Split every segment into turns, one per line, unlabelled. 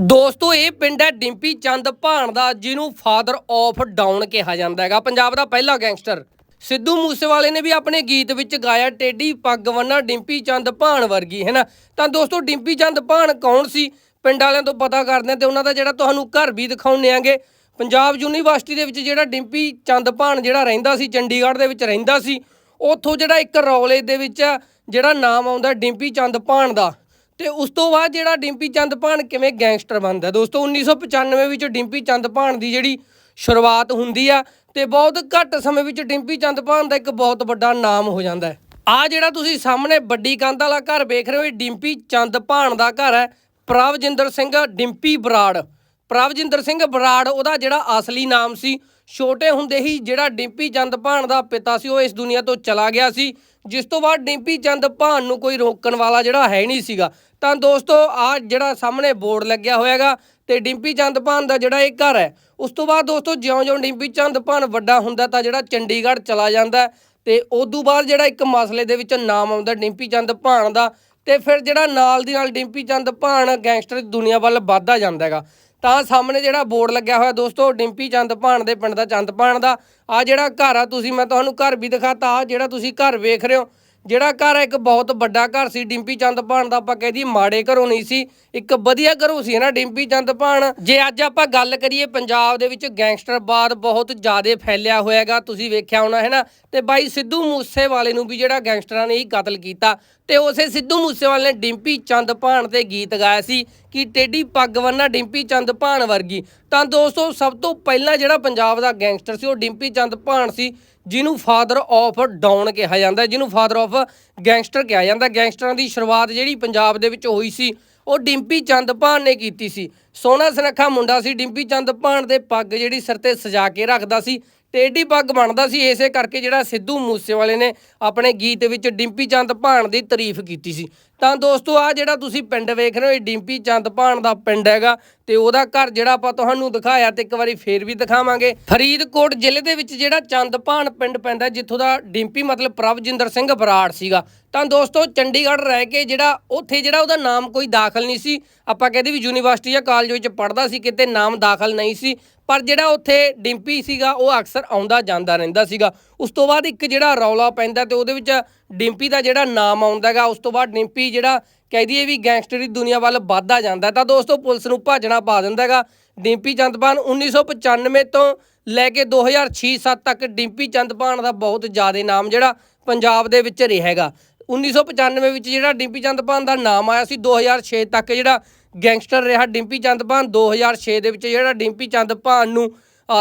ਦੋਸਤੋ, ਇਹ ਪਿੰਡ ਹੈ ਡਿੰਪੀ ਚੰਦ ਭਾਣ ਦਾ ਜਿਹਨੂੰ ਫਾਦਰ ਆਫ ਡਾਊਨ ਕਿਹਾ ਜਾਂਦਾ ਹੈਗਾ। ਪੰਜਾਬ ਦਾ ਪਹਿਲਾ ਗੈਂਗਸਟਰ। ਸਿੱਧੂ ਮੂਸੇਵਾਲੇ ਨੇ ਵੀ ਆਪਣੇ ਗੀਤ ਵਿੱਚ ਗਾਇਆ ਟੇਡੀ ਪੱਗ ਵੰਨਾ ਡਿੰਪੀ ਚੰਦ ਭਾਣ ਵਰਗੀ, ਹੈ ਨਾ? ਤਾਂ ਦੋਸਤੋ, ਡਿੰਪੀ ਚੰਦ ਭਾਣ ਕੌਣ ਸੀ? ਪਿੰਡ ਵਾਲਿਆਂ ਤੋਂ ਪਤਾ ਕਰਦੇ ਹਾਂ ਤੇ ਉਹਨਾਂ ਦਾ ਜਿਹੜਾ ਤੁਹਾਨੂੰ ਘਰ ਵੀ ਦਿਖਾਉਂਦੇ ਆਂਗੇ ਪੰਜਾਬ ਯੂਨੀਵਰਸਿਟੀ ਦੇ ਵਿੱਚ ਜਿਹੜਾ ਡਿੰਪੀ ਚੰਦ ਭਾਣ ਜਿਹੜਾ ਰਹਿੰਦਾ ਸੀ, ਚੰਡੀਗੜ੍ਹ ਦੇ ਵਿੱਚ ਰਹਿੰਦਾ ਸੀ, ਉੱਥੋਂ ਜਿਹੜਾ ਇੱਕ ਰੌਲੇ ਦੇ ਵਿੱਚ ਜਿਹੜਾ ਨਾਮ ਆਉਂਦਾ ਡਿੰਪੀ ਚੰਦ ਭਾਣ ਦਾ। ਤੇ ਉਸ ਤੋਂ ਬਾਅਦ ਜਿਹੜਾ ਡਿੰਪੀ ਚੰਦ ਭਾਣ ਕਿਵੇਂ ਗੈਂਗਸਟਰ ਬਣਦਾ ਦੋਸਤੋ 1995 ਵਿੱਚ ਡਿੰਪੀ ਚੰਦ ਭਾਣ ਦੀ ਜਿਹੜੀ ਸ਼ੁਰੂਆਤ ਹੁੰਦੀ ਆ ਤੇ ਬਹੁਤ ਘੱਟ ਸਮੇਂ ਵਿੱਚ ਡਿੰਪੀ ਚੰਦ ਭਾਣ ਦਾ ਇੱਕ ਬਹੁਤ ਵੱਡਾ ਨਾਮ ਹੋ ਜਾਂਦਾ ਹੈ। ਆ ਜਿਹੜਾ ਤੁਸੀਂ ਸਾਹਮਣੇ ਵੱਡੀ ਕੰਧ ਵਾਲਾ ਘਰ ਵੇਖ ਰਹੇ ਹੋ, ਇਹ ਡਿੰਪੀ ਚੰਦ ਭਾਣ ਦਾ ਘਰ ਹੈ। ਪ੍ਰਭਜਿੰਦਰ ਸਿੰਘ ਡਿੰਪੀ ਬਰਾੜ। ਪ੍ਰਭਜਿੰਦਰ ਸਿੰਘ ਬਰਾੜ, ਉਹਦਾ ਜਿਹੜਾ ਅਸਲੀ ਨਾਮ ਸੀ, ਛੋਟੇ ਹੁੰਦੇ ਹੀ ਜਿਹੜਾ ਡਿੰਪੀ ਚੰਦ ਭਾਣ ਦਾ ਪਿਤਾ ਸੀ, ਉਹ ਇਸ ਦੁਨੀਆ ਤੋਂ ਚਲਾ ਗਿਆ ਸੀ, ਜਿਸ ਤੋਂ ਬਾਅਦ ਡਿੰਪੀ ਚੰਦ ਭਾਣ ਨੂੰ ਕੋਈ ਰੋਕਣ ਵਾਲਾ ਜਿਹੜਾ ਹੈ ਨਹੀਂ ਸੀਗਾ। ਤਾਂ ਦੋਸਤੋ, ਆ ਜਿਹੜਾ ਸਾਹਮਣੇ ਬੋਰਡ ਲੱਗਿਆ ਹੋਇਆਗਾ ਤੇ ਡਿੰਪੀ ਚੰਦ ਭਾਨ ਦਾ ਜਿਹੜਾ ਇਹ ਘਰ ਹੈ, ਉਸ ਤੋਂ ਬਾਅਦ ਦੋਸਤੋ, ਜਿਉਂ-ਜਿਉਂ ਡਿੰਪੀ ਚੰਦ ਭਾਨ ਵੱਡਾ ਹੁੰਦਾ ਤਾਂ ਜਿਹੜਾ ਚੰਡੀਗੜ੍ਹ ਚਲਾ ਜਾਂਦਾ ਹੈ ਤੇ ਉਦੋਂ ਬਾਅਦ ਜਿਹੜਾ ਇੱਕ ਮਸਲੇ ਦੇ ਵਿੱਚ ਨਾਮ ਆਉਂਦਾ ਡਿੰਪੀ ਚੰਦ ਭਾਨ ਦਾ ਤੇ ਫਿਰ ਜਿਹੜਾ ਨਾਲ ਦੀ ਨਾਲ ਡਿੰਪੀ ਚੰਦ ਭਾਣ ਗੈਂਗਸਟਰ ਦੀ ਦੁਨੀਆ ਵੱਲ ਵੱਧਦਾ ਜਾਂਦਾ ਹੈਗਾ। ਤਾਂ ਸਾਹਮਣੇ ਜਿਹੜਾ ਬੋਰਡ ਲੱਗਿਆ ਹੋਇਆ ਦੋਸਤੋ, ਡਿੰਪੀ ਚੰਦ ਭਾਣ ਦੇ ਪਿੰਡ ਦਾ ਚੰਦ ਭਾਣ ਦਾ, ਆ ਜਿਹੜਾ ਘਰ ਆ, ਤੁਸੀਂ ਮੈਂ ਤੁਹਾਨੂੰ ਘਰ ਵੀ ਦਿਖਾਤਾ, ਆ ਜਿਹੜਾ ਤੁਸੀਂ ਘਰ ਵੇਖ ਰਹੇ ਹੋ ਜਿਹੜਾ ਘਰ ਇੱਕ ਬਹੁਤ ਵੱਡਾ ਘਰ ਸੀ, ਡਿੰਪੀ ਚੰਦ ਭਾਣ ਦਾ ਆਪਾਂ ਕਹਿ ਦਈਏ ਮਾੜੇ ਘਰੋਂ ਨਹੀਂ ਸੀ, ਇੱਕ ਵਧੀਆ ਘਰੋਂ ਸੀ ਨਾ ਡਿੰਪੀ ਚੰਦ ਭਾਣ। ਜੇ ਅੱਜ ਆਪਾਂ ਗੱਲ ਕਰੀਏ ਪੰਜਾਬ ਦੇ ਵਿੱਚ ਗੈਂਗਸਟਰਵਾਦ ਬਹੁਤ ਜ਼ਿਆਦਾ ਫੈਲਿਆ ਹੋਇਆਗਾ, ਤੁਸੀਂ ਵੇਖਿਆ ਹੋਣਾ ਹੈ ਨਾ ਤੇ ਬਾਈ ਸਿੱਧੂ ਮੂਸੇਵਾਲੇ ਨੂੰ ਵੀ ਜਿਹੜਾ ਗੈਂਗਸਟਰਾਂ ਨੇ ਹੀ ਕਤਲ ਕੀਤਾ, ਤੇ ਉਸੇ ਸਿੱਧੂ ਮੂਸੇਵਾਲੇ ਨੇ ਡਿੰਪੀ ਚੰਦ ਭਾਣ ਤੇ ਗੀਤ ਗਾਇਆ ਸੀ ਕਿ ਟੇਡੀ ਪੱਗ ਵੰਨਾ ਡਿੰਪੀ ਚੰਦ ਭਾਣ ਵਰਗੀ। ਤਾਂ ਦੋਸਤੋ, ਸਭ ਤੋਂ ਪਹਿਲਾਂ ਜਿਹੜਾ ਪੰਜਾਬ ਦਾ ਗੈਂਗਸਟਰ ਸੀ, ਉਹ ਡਿੰਪੀ ਚੰਦ ਭਾਣ ਸੀ ਜਿਹਨੂੰ ਫਾਦਰ ਆਫ ਡਾਊਨ ਕਿਹਾ ਜਾਂਦਾ ਜਿਹਨੂੰ ਫਾਦਰ ਆਫ ਗੈਂਗਸਟਰ ਕਿਹਾ ਜਾਂਦਾ ਗੈਂਗਸਟਰਾਂ ਦੀ ਸ਼ੁਰੂਆਤ ਜਿਹੜੀ ਪੰਜਾਬ ਦੇ ਵਿੱਚ ਹੋਈ ਸੀ, ਉਹ ਡਿੰਪੀ ਚੰਦ ਭਾਨ ਨੇ ਕੀਤੀ ਸੀ। ਸੋਹਣਾ ਸੁਨੱਖਾ ਮੁੰਡਾ ਸੀ, ਡਿੰਪੀ ਚੰਦ ਭਾਨ ਦੇ ਪੱਗ ਜਿਹੜੀ ਸਿਰ ਤੇ ਸਜਾ ਕੇ ਰੱਖਦਾ ਸੀ ਟੇਢੀ ਪੱਗ ਬਣਦਾ ਸੀ, ਇਸੇ ਕਰਕੇ ਜਿਹੜਾ ਸਿੱਧੂ ਮੂਸੇਵਾਲੇ ਨੇ ਆਪਣੇ ਗੀਤ ਵਿੱਚ ਡਿੰਪੀ ਚੰਦ ਭਾਣ ਦੀ ਤਾਰੀਫ ਕੀਤੀ ਸੀ। ਤਾਂ ਦੋਸਤੋ ਆ ਜਿਹੜਾ ਤੁਸੀਂ ਪਿੰਡ ਵੇਖ ਰਹੇ ਹੋ, ਇਹ ਡਿੰਪੀ ਚੰਦ ਭਾਣ ਦਾ ਪਿੰਡ ਹੈਗਾ ਤੇ ਉਹਦਾ ਘਰ ਜਿਹੜਾ ਆਪਾਂ ਤੁਹਾਨੂੰ ਦਿਖਾਇਆ ਤੇ ਇੱਕ ਵਾਰੀ ਫੇਰ ਵੀ ਦਿਖਾਵਾਂਗੇ। ਫਰੀਦਕੋਟ ਜ਼ਿਲ੍ਹੇ ਦੇ ਵਿੱਚ ਜਿਹੜਾ ਚੰਦ ਭਾਣ ਪਿੰਡ ਪੈਂਦਾ, ਜਿੱਥੋਂ ਦਾ ਡਿੰਪੀ ਮਤਲਬ ਪ੍ਰਭਜਿੰਦਰ ਸਿੰਘ ਬਰਾੜ ਸੀਗਾ। ਤਾਂ ਦੋਸਤੋ, ਚੰਡੀਗੜ੍ਹ ਰਹਿ ਕੇ ਜਿਹੜਾ ਉੱਥੇ ਜਿਹੜਾ ਉਹਦਾ ਨਾਮ ਕੋਈ ਦਾਖਲ ਨਹੀਂ ਸੀ। ਆਪਾਂ ਕਹਿੰਦੇ ਵੀ ਯੂਨੀਵਰਸਿਟੀ ਜਾਂ ਕਾਲਜ ਵਿੱਚ ਪੜ੍ਹਦਾ ਸੀ, ਕਿਤੇ ਨਾਮ ਦਾਖਲ ਨਹੀਂ ਸੀ। ਪਰ ਜਿਹੜਾ ਉੱਥੇ ਡਿੰਪੀ ਸੀਗਾ, ਉਹ ਅਕਸਰ ਆਉਂਦਾ ਜਾਂਦਾ ਰਹਿੰਦਾ ਸੀਗਾ। ਉਸ ਤੋਂ ਬਾਅਦ ਇੱਕ ਜਿਹੜਾ ਰੌਲਾ ਪੈਂਦਾ ਤੇ ਉਹਦੇ ਵਿੱਚ ਡਿੰਪੀ ਦਾ ਜਿਹੜਾ ਨਾਮ ਆਉਂਦਾਗਾ ਉਸ ਤੋਂ ਬਾਅਦ ਡਿੰਪੀ ਜਿਹੜਾ ਕਹਿ ਦਈਏ ਵੀ ਗੈਂਗਸਟਰ ਦੀ ਦੁਨੀਆ ਵੱਲ ਵੱਧਦਾ ਜਾਂਦਾ ਤਾਂ ਦੋਸਤੋ, ਪੁਲਿਸ ਨੂੰ ਭਾਜਣਾ ਪਾ ਦਿੰਦਾਗਾ ਡਿੰਪੀ ਚੰਦਪਾਨ 1995 ਤੋਂ ਲੈ ਕੇ 2006-7 ਤੱਕ ਡਿੰਪੀ ਚੰਦਪਾਨ ਦਾ ਬਹੁਤ ਜ਼ਿਆਦਾ ਨਾਮ ਜਿਹੜਾ ਪੰਜਾਬ ਦੇ ਵਿੱਚ ਰਿਹਾ ਹੈਗਾ। 1995 ਵਿੱਚ ਜਿਹੜਾ ਡਿੰਪੀ ਚੰਦਪਾਨ ਦਾ ਨਾਮ ਆਇਆ ਸੀ 2006 ਤੱਕ ਜਿਹੜਾ ਗੈਂਗਸਟਰ ਰਿਹਾ ਡਿੰਪੀ ਚੰਦ ਚੰਦਪਾਨ 2006 ਦੇ ਵਿੱਚ, ਜਿਹੜਾ ਡਿੰਪੀ ਚੰਦ ਭਾਨ ਨੂੰ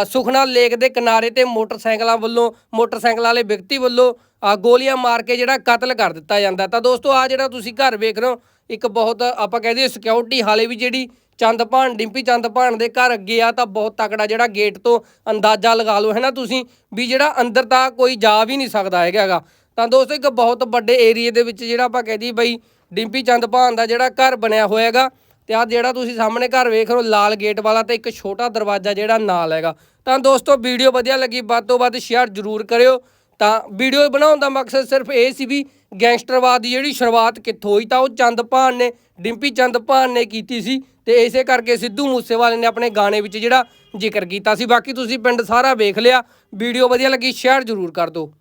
ਸੁਖਨਾ ਲੇਕ ਦੇ ਕਿਨਾਰੇ ਤੇ ਮੋਟਰਸਾਈਕਲਾਂ ਵੱਲੋਂ, ਮੋਟਰਸਾਈਕਲਾਂ ਵਾਲੇ ਵਿਅਕਤੀ ਵੱਲੋਂ ਗੋਲੀਆਂ ਮਾਰ ਕੇ ਜਿਹੜਾ ਕਤਲ ਕਰ ਦਿੱਤਾ ਜਾਂਦਾ ਤਾਂ ਦੋਸਤੋ ਆ ਜਿਹੜਾ ਤੁਸੀਂ ਘਰ ਵੇਖ ਰਹੇ ਹੋ, ਇੱਕ ਬਹੁਤ, ਆਪਾਂ ਕਹਦੇ ਸਿਕਿਉਰਿਟੀ ਹਾਲੇ ਵੀ ਜਿਹੜੀ ਚੰਦਪਾਨ ਡਿੰਪੀ ਚੰਦਪਾਨ ਦੇ ਘਰ ਅੱਗੇ ਆ, ਤਾਂ ਬਹੁਤ ਤਕੜਾ ਜਿਹੜਾ ਗੇਟ ਤੋਂ ਅੰਦਾਜ਼ਾ ਲਗਾ ਲਓ, ਹੈ ਨਾ ਤੁਸੀਂ ਵੀ ਜਿਹੜਾ ਅੰਦਰ ਤਾਂ ਕੋਈ ਜਾ ਵੀ ਨਹੀਂ ਸਕਦਾ ਹੈਗਾ ਗਾ। ਤਾਂ ਦੋਸਤੋ, ਇੱਕ ਬਹੁਤ ਵੱਡੇ ਏਰੀਏ ਦੇ ਵਿੱਚ ਜਿਹੜਾ ਆਪਾਂ ਕਹਦੀ ਬਈ, ਡਿੰਪੀ ਚੰਦਪਾਨ ਦਾ ਜਿਹੜਾ ਘਰ ਬਣਿਆ ਹੋਇਆਗਾ ਤੇ ਆ ਜਿਹੜਾ ਤੁਸੀਂ ਸਾਹਮਣੇ ਘਰ ਵੇਖ ਰਹੇ ਹੋ, ਲਾਲ ਗੇਟ ਵਾਲਾ ਤੇ ਇੱਕ ਛੋਟਾ ਦਰਵਾਜ਼ਾ ਜਿਹੜਾ ਨਾਲ ਹੈਗਾ। ਤਾਂ ਦੋਸਤੋ ਵੀਡੀਓ ਵਧੀਆ ਲੱਗੀ, ਵੱਧ ਤੋਂ ਵੱਧ ਸ਼ੇਅਰ ਜ਼ਰੂਰ ਕਰਿਓ। ਤਾਂ ਵੀਡੀਓ ਬਣਾਉਣ ਦਾ ਮਕਸਦ ਸਿਰਫ ਇਹ ਸੀ ਵੀ ਗੈਂਗਸਟਰਵਾਦ ਦੀ ਜਿਹੜੀ ਸ਼ੁਰੂਆਤ ਕਿੱਥੋਂ ਹੋਈ, ਤਾਂ ਉਹ ਚੰਦ ਭਾਨ ਨੇ, ਡਿੰਪੀ ਚੰਦ ਭਾਨ ਨੇ ਕੀਤੀ ਸੀ ਤੇ ਇਸੇ ਕਰਕੇ ਸਿੱਧੂ ਮੂਸੇਵਾਲੇ ਨੇ ਆਪਣੇ ਗਾਣੇ ਵਿੱਚ ਜਿਹੜਾ ਜ਼ਿਕਰ ਕੀਤਾ ਸੀ। ਬਾਕੀ ਤੁਸੀਂ ਪਿੰਡ ਸਾਰਾ ਵੇਖ ਲਿਆ ਵੀਡੀਓ ਵਧੀਆ ਲੱਗੀ ਸ਼ੇਅਰ ਜ਼ਰੂਰ ਕਰ ਦਿਓ।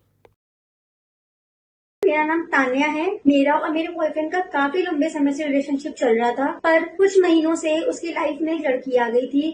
मेरा नाम तान्या है मेरा और मेरे बॉयफ्रेंड का काफी लंबे समय से रिलेशनशिप चल रहा था पर कुछ महीनों से उसकी लाइफ में एक लड़की आ गई थी